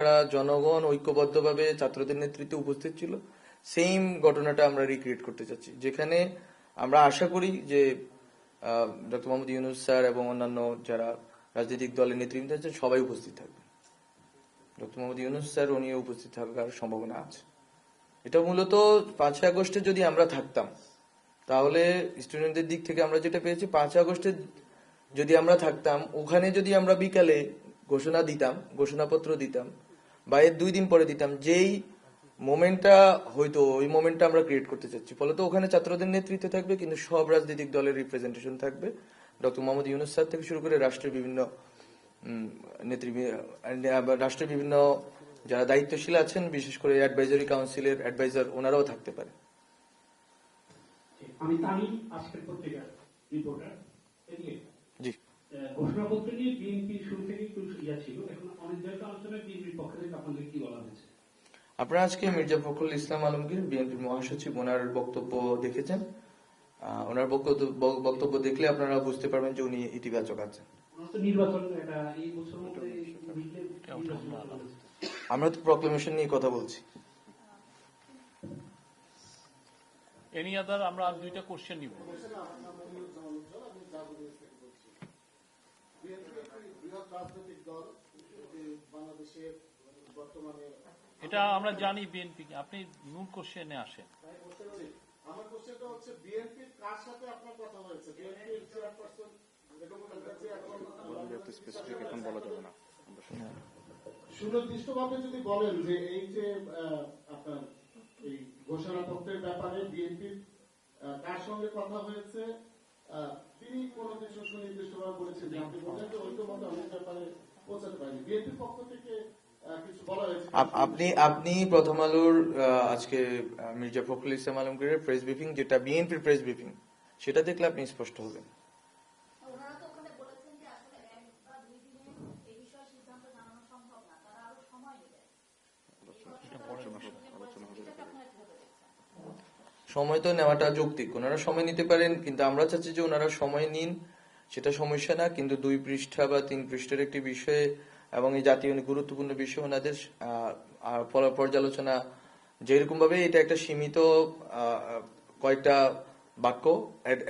যারা জনগণ ঐক্যবদ্ধভাবে ছাত্রদের নেতৃত্বে উপস্থিত ছিল। সেম ঘটনাটা আমরা রিক্রিয়েট করতে চাচ্ছি। যেখানে আমরা আশা করি যে ডক্টর মোহাম্মদ ইউনুস স্যার এবং অন্যান্য যারা রাজনৈতিক দলের নেতৃত্বে আছেন, সবাই উপস্থিত থাকবেন। ডক্টর মোহাম্মদ ইউনুস স্যার, উনিও উপস্থিত থাকার সম্ভাবনা আছে। এটা মূলত পাঁচই আগস্টে যদি আমরা থাকতাম, তাহলে স্টুডেন্টদের দিক থেকে আমরা যেটা পেয়েছি, পাঁচই আগস্টে যদি আমরা থাকতাম, ওখানে যদি আমরা বিকালে ঘোষণা দিতাম, ঘোষণাপত্র দিতাম বা এর দুই দিন পরে দিতাম, যেই মোমেন্টটা হয়তো ওই মোমেন্টটা আমরা ক্রিয়েট করতে চাচ্ছি। ফলে তো ওখানে ছাত্রদের নেতৃত্বে থাকবে, কিন্তু সব রাজনৈতিক দলের রিপ্রেজেন্টেশন থাকবে। ডক্টর মোহাম্মদ ইউনুস স্যার থেকে শুরু করে রাষ্ট্রের বিভিন্ন রাষ্ট্রের বিভিন্ন যারা দায়িত্বশীল আছেন, বিশেষ করে অ্যাডভাইজারি কাউন্সিলের অ্যাডভাইজার ওনারাও থাকতে পারে। আমি তামিম আজকের পত্রিকার রিপোর্টার ঘোষণাপত্র নিয়ে বিএনপি শুরু থেকে একটু ইয়া ছিল। এখন অনেক জায়গায় আলোচনায় বিএনপির পক্ষ থেকে আপনাদের কি বলা হয়েছে? আপনারা আজকে মির্জা ফখরুল ইসলাম আলমগীর বিএনপির মহাসচিব ওনার বক্তব্য দেখেছেন। ওনার বক্তব্য দেখলে আপনারা বুঝতে পারবেন যে উনি ইতিবাচক আছেন। আমরা তো প্রক্লেমেশন নিয়ে কথা বলছি। এনি আদার আমরা আর দুইটা কোশ্চেন নিব বিএনপি একটি বৃহৎ রাজনৈতিক দল যে বাংলাদেশের বর্তমানে এটা আমরা জানি বিএনপি আপনি মূল কোশ্চেনে আসেন। আমি বলতে আমার কোশ্চেনটা হচ্ছে বিএনপির কার সাথে আপনার কথা হয়েছে? চেয়ারপারসন এখন সুনির্দিষ্টভাবে যদি বলেন যে এই যে আহ, আপনার এই ঘোষণাপত্রের ব্যাপারে বিএনপির কার সঙ্গে কথা হয়েছে আহ, তিনি কোনো কিছু সুনির্দিষ্টভাবে বলেছেন? যে আপনি বললেন যে অনেক ব্যাপারে পৌঁছাতে পারেনি বিএনপির পক্ষ থেকে আপনি আপনি প্রথম আলোর আজকে মির্জা ফখরুল ইসলাম আলমগীরের প্রেস ব্রিফিং যেটা বিএনপির প্রেস ব্রিফিং সেটা দেখলে আপনি স্পষ্ট হবেন। সময় তো নেওয়াটা যৌক্তিক। ওনারা সময় নিতে পারেন কিন্তু আমরা চাচ্ছি যে ওনারা সময় নিন সেটা সমস্যা না, কিন্তু দুই পৃষ্ঠা বা তিন পৃষ্ঠার একটি বিষয়ে এবং এই জাতীয় গুরুত্বপূর্ণ বিষয় ওনাদের পর্যালোচনা যেরকম ভাবে এটা একটা সীমিত কয়েকটা বাক্য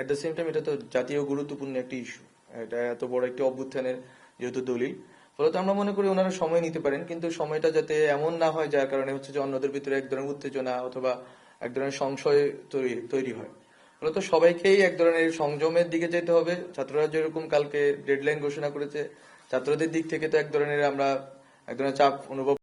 এট দ্য সেম টাইম এটা তো জাতীয় গুরুত্বপূর্ণ একটি ইস্যু এটা এত বড় একটি অভ্যুত্থানের যেহেতু দলিল, ফলত আমরা মনে করি ওনারা সময় নিতে পারেন, কিন্তু সময়টা যাতে এমন না হয় যার কারণে হচ্ছে যে অন্যদের ভিতরে এক ধরনের উত্তেজনা অথবা এক ধরনের সংশয় তৈরি তৈরি হয়। মূলত সবাইকেই এক ধরনের সংযমের দিকে যেতে হবে। ছাত্ররা যেরকম কালকে ডেডলাইন ঘোষণা করেছে, ছাত্রদের দিক থেকে তো এক ধরনের আমরা এক ধরনের চাপ অনুভব